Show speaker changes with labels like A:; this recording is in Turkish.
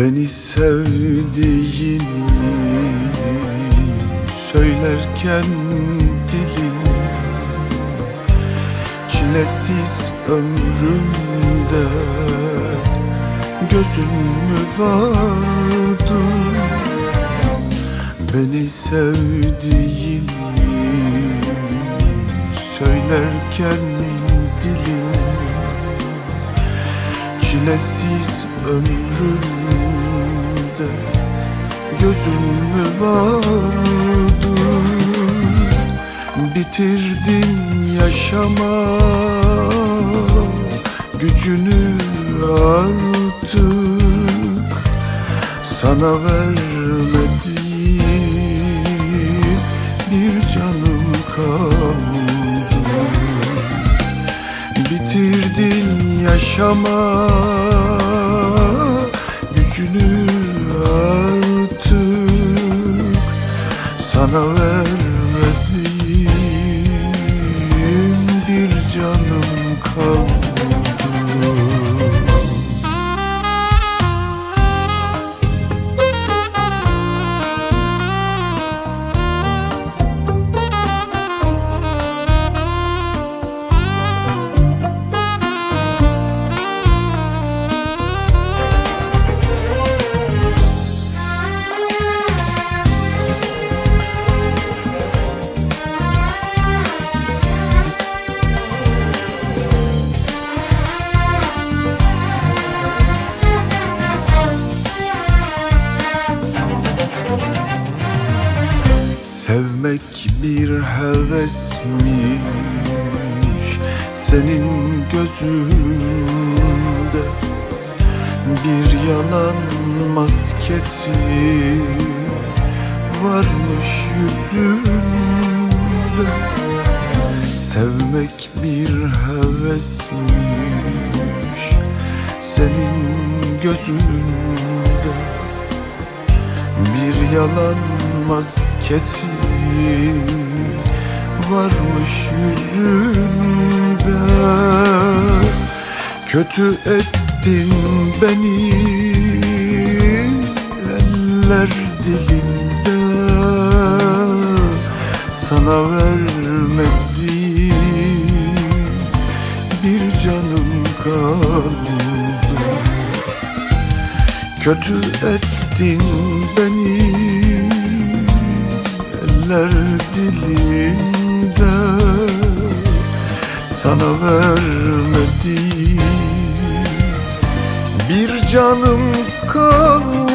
A: Beni sevdiğini söylerken dilim Çilesiz ömrümde gözün mü vardı? Beni sevdiğini söylerken dilim Çilesiz ömrümde gözün mü vardı? Bitirdin yaşama gücünü artık Sana vermediğim bir canım kaldı. Bitirdin yaşama gücünü Sana vermediğim Sevmek bir hevesmiş Senin gözünde. Bir yalan maskesi Varmış yüzünde. Sevmek bir hevesmiş Senin gözünde. Bir yalan maskesi varmış yüzünde. Kötü ettin beni eller dilinde. Sana vermediğim bir canım kaldı. Kötü ettin beni Eller dilinde Sana vermediğim Bir canım kaldı